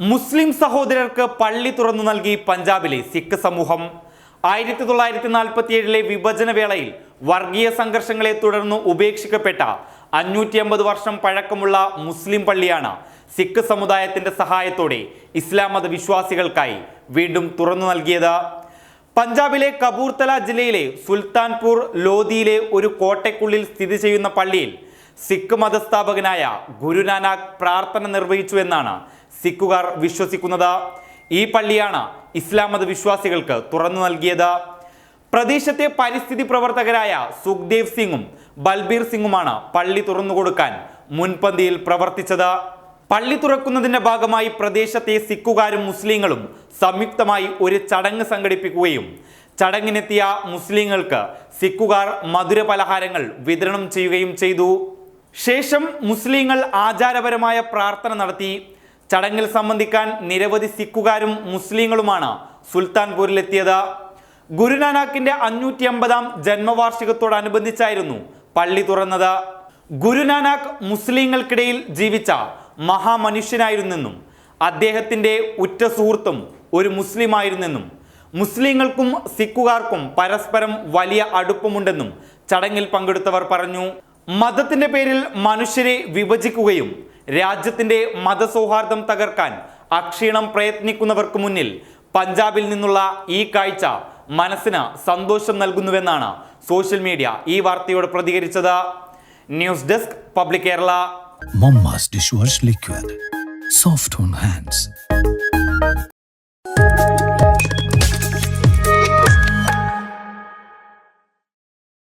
മുസ്ലിം സഹോദരർക്ക് പള്ളി തുറന്നു നൽകി പഞ്ചാബിലെ സിഖ് സമൂഹം. ആയിരത്തി തൊള്ളായിരത്തി നാൽപ്പത്തി ഏഴിലെ വിഭജന വേളയിൽ വർഗീയ സംഘർഷങ്ങളെ തുടർന്ന് ഉപേക്ഷിക്കപ്പെട്ട അഞ്ഞൂറ്റി അമ്പത് വർഷം പഴക്കമുള്ള മുസ്ലിം പള്ളിയാണ് സിഖ് സമുദായത്തിന്റെ സഹായത്തോടെ ഇസ്ലാം മത വിശ്വാസികൾക്കായി വീണ്ടും തുറന്നു നൽകിയത്. പഞ്ചാബിലെ കപൂർത്തല ജില്ലയിലെ സുൽത്താൻപൂർ ലോധിയിലെ ഒരു കോട്ടയ്ക്കുള്ളിൽ സ്ഥിതി ചെയ്യുന്ന പള്ളിയിൽ സിഖ് മതസ്ഥാപകനായ ഗുരുനാനാക്ക് പ്രാർത്ഥന നിർവഹിച്ചു എന്നാണ് സിഖുകാർ വിശ്വസിക്കുന്നത്. ഈ പള്ളിയാണ് ഇസ്ലാം മത വിശ്വാസികൾക്ക് തുറന്നു നൽകിയത്. പ്രദേശത്തെ പരിസ്ഥിതി പ്രവർത്തകരായ സുഖ്ദേവ് സിംഗും ബൽബീർ സിംഗുമാണ് പള്ളി തുറന്നു കൊടുക്കാൻ മുൻപന്തിയിൽ പ്രവർത്തിച്ചത്. പള്ളി തുറക്കുന്നതിന്റെ ഭാഗമായി പ്രദേശത്തെ സിഖുകാരും മുസ്ലിങ്ങളും സംയുക്തമായി ഒരു ചടങ്ങ് സംഘടിപ്പിക്കുകയും ചടങ്ങിനെത്തിയ മുസ്ലിങ്ങൾക്ക് സിഖുകാർ മധുര പലഹാരങ്ങൾ വിതരണം ചെയ്യുകയും ചെയ്തു. ശേഷം മുസ്ലിങ്ങൾ ആചാരപരമായ പ്രാർത്ഥന നടത്തി ചടങ്ങിൽ സംബന്ധിക്കാൻ നിരവധി സിഖുകാരും മുസ്ലിങ്ങളുമാണ് സുൽത്താൻപൂരിലെത്തിയത്. ഗുരുനാനാക്കിന്റെ അഞ്ഞൂറ്റി അമ്പതാം ജന്മവാർഷികത്തോടനുബന്ധിച്ചായിരുന്നു പള്ളി തുറന്നത്. ഗുരുനാനാക്ക് മുസ്ലിങ്ങൾക്കിടയിൽ ജീവിച്ച മഹാമനുഷ്യനായിരുന്നെന്നും അദ്ദേഹത്തിന്റെ ഉറ്റ സുഹൃത്തും ഒരു മുസ്ലിമായിരുന്നെന്നും മുസ്ലിങ്ങൾക്കും സിഖുകാർക്കും പരസ്പരം വലിയ അടുപ്പമുണ്ടെന്നും ചടങ്ങിൽ പങ്കെടുത്തവർ പറഞ്ഞു. മതത്തിന്റെ പേരിൽ മനുഷ്യരെ വിഭജിക്കുകയും രാജ്യത്തിന്റെ മതസൗഹാർദ്ദം തകർക്കാൻ അക്ഷീണം പ്രയത്നിക്കുന്നവർക്ക് മുന്നിൽ പഞ്ചാബിൽ നിന്നുള്ള ഈ കാഴ്ച മനസ്സിന് സന്തോഷം നൽകുന്നുവെന്നാണ് സോഷ്യൽ മീഡിയ ഈ വാർത്തയോട് പ്രതികരിച്ചത്. News desk public Kerala. Liquid soft on hands.